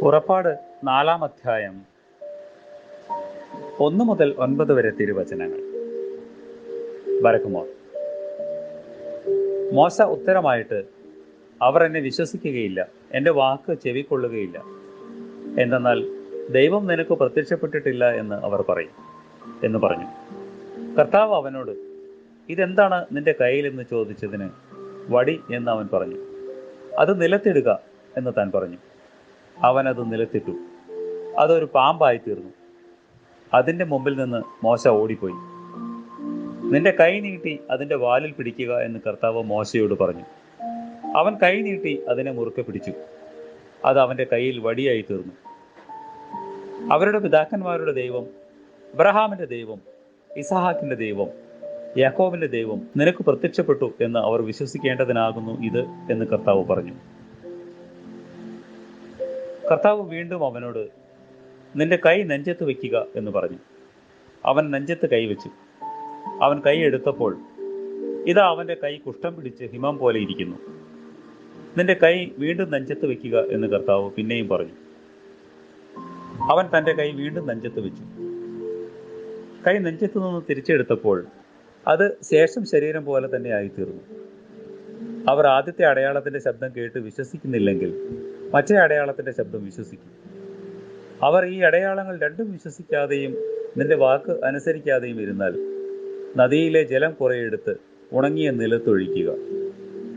പുറപ്പാട് നാലാം അധ്യായം ഒന്ന് മുതൽ ഒൻപത് വരെ തിരുവചനങ്ങൾ. വരക്കുമോ മോശ ഉത്തരമായിട്ട് അവർ എന്നെ വിശ്വസിക്കുകയില്ല എന്റെ വാക്ക് ചെവിക്കൊള്ളുകയില്ല. എന്തെന്നാൽ ദൈവം നിനക്ക് പ്രത്യക്ഷപ്പെട്ടിട്ടില്ല എന്ന് അവർ പറയും എന്ന് പറഞ്ഞു. കർത്താവ് അവനോട് ഇതെന്താണ് നിന്റെ കയ്യിലെന്ന് ചോദിച്ചതിന് വടി? എന്ന് അവൻ പറഞ്ഞു. അത് നിലത്തിടുക എന്ന് താൻ പറഞ്ഞു. അവൻ അത് നിലത്തിട്ടു. അതൊരു പാമ്പായി തീർന്നു അതിന്റെ മുമ്പിൽ നിന്ന് മോശ ഓടിപ്പോയി. നിന്റെ കൈ നീട്ടി അതിന്റെ വാലിൽ പിടിക്കുക എന്ന് കർത്താവ് മോശയോട് പറഞ്ഞു. അവൻ കൈ നീട്ടി അതിനെ മുറുക്കെ പിടിച്ചു. അത് അവന്റെ കയ്യിൽ വടിയായി തീർന്നു. അവരുടെ പിതാക്കന്മാരുടെ ദൈവം അബ്രഹാമിന്റെ ദൈവം ഇസഹാക്കിന്റെ ദൈവം യാക്കോബിന്റെ ദൈവം നിനക്ക് പ്രത്യക്ഷപ്പെട്ടു എന്ന് അവർ വിശ്വസിക്കേണ്ടതിനാകുന്നു ഇത് എന്ന് കർത്താവ് പറഞ്ഞു. കർത്താവ് വീണ്ടും അവനോട് നിന്റെ കൈ നെഞ്ചത്ത് വയ്ക്കുക എന്ന് പറഞ്ഞു. അവൻ നെഞ്ചത്ത് കൈവച്ചു അവൻ കൈ എടുത്തപ്പോൾ ഇതാ അവന്റെ കൈ കുഷ്ഠം പിടിച്ച് ഹിമം പോലെ ഇരിക്കുന്നു. നിന്റെ കൈ വീണ്ടും നെഞ്ചത്ത് വെക്കുക എന്ന് കർത്താവ് പിന്നെയും പറഞ്ഞു. അവൻ തന്റെ കൈ വീണ്ടും നെഞ്ചത്ത് വെച്ചു. കൈ നെഞ്ചത്ത് നിന്ന് തിരിച്ചെടുത്തപ്പോൾ അത് ശേഷം ശരീരം പോലെ തന്നെ ആയിത്തീർന്നു. അവർ ആദ്യത്തെ അടയാളത്തിന്റെ ശബ്ദം കേട്ട് വിശ്വസിക്കുന്നില്ലെങ്കിൽ മറ്റേ അടയാളത്തിന്റെ ശബ്ദം വിശ്വസിക്കും. അവർ ഈ അടയാളങ്ങൾ രണ്ടും വിശ്വസിക്കാതെയും നിന്റെ വാക്ക് അനുസരിക്കാതെയും ഇരുന്നാൽ നദിയിലെ ജലം കുറയെടുത്ത് ഉണങ്ങിയ നിലത്തൊഴിക്കുക.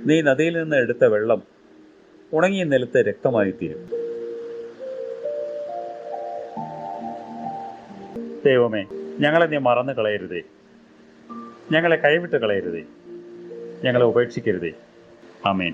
നീ നദിയിൽ നിന്ന് എടുത്ത വെള്ളം ഉണങ്ങിയ നിലത്ത് രക്തമായി തീരും ദൈവമേ ഞങ്ങളെ നീ മറന്നു കളയരുതേ. ഞങ്ങളെ കൈവിട്ട് കളയരുതേ. ഞങ്ങളെ ഉപേക്ഷിക്കരുതേ. ആമേൻ.